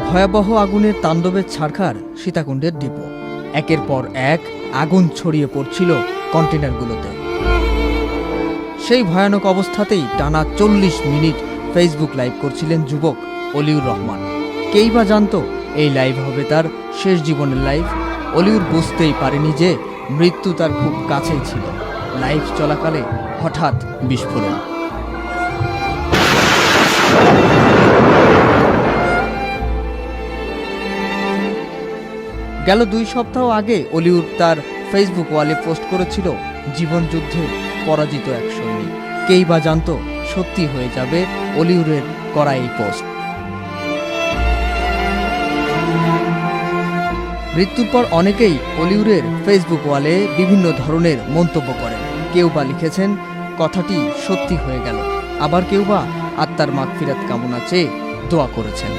ভয়াবহ আগুনের তাণ্ডবের ছাড়খার সীতাকুণ্ডের ডিপো। একের পর এক আগুন ছড়িয়ে পড়ছিল কন্টেনারগুলোতে সেই ভয়ানক অবস্থাতেই টানা চল্লিশ মিনিট ফেসবুক লাইভ করছিলেন যুবক অলিউর রহমান। কেই বা জানতো এই লাইভ হবে তার শেষ জীবনের লাইভ? অলিউর বুঝতেই পারেনি যে মৃত্যু তার খুব কাছেই ছিল। লাইভ চলাকালে হঠাৎ বিস্ফোরণ। গেল দুই সপ্তাহ আগে অলিউড তার ফেসবুক ওয়ালে পোস্ট করেছিল জীবনযুদ্ধে পরাজিত এক সৈনিক। কেই বা জানতো সত্যি হয়ে যাবে অলিউরের করা এই পোস্ট। মৃত্যুর পর অনেকেই অলিউরের ফেসবুক ওয়ালে বিভিন্ন ধরনের মন্তব্য করেন। কেউ বা লিখেছেন, কথাটি সত্যি হয়ে গেল। আবার কেউ বা আত্মার মাগফিরাত কামনা চেয়ে দোয়া করেছেন।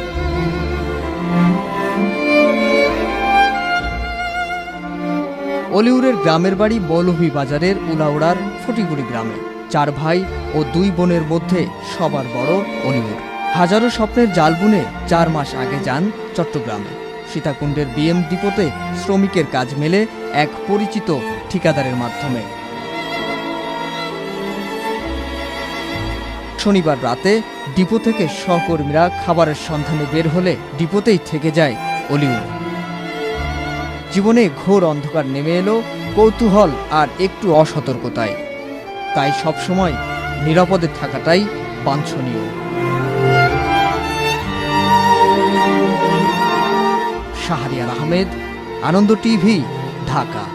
অলিউরের গ্রামের বাড়ি মৌলভী বাজারের উলাউড়ার ফটিগুড়ি গ্রামে। চার ভাই ও দুই বোনের মধ্যে সবার বড় অলিউর। হাজারো স্বপ্নের জাল বুনে চার মাস আগে যান চট্টগ্রামে। সীতাকুণ্ডের বিএম ডিপোতে শ্রমিকের কাজ মেলে এক পরিচিত ঠিকাদারের মাধ্যমে। শনিবার রাতে ডিপো থেকে সহকর্মীরা খাবারের সন্ধানে বের হলে ডিপোতেই থেকে যায় অলিউর। জীবনে ঘোর অন্ধকার নেমে এলো, কৌতূহল আর একটু অসতর্কতায়। তাই সবসময় নিরাপদে থাকাটাই বাঞ্ছনীয়। শাহরিয়ার আহমেদ, আনন্দ টিভি, ঢাকা।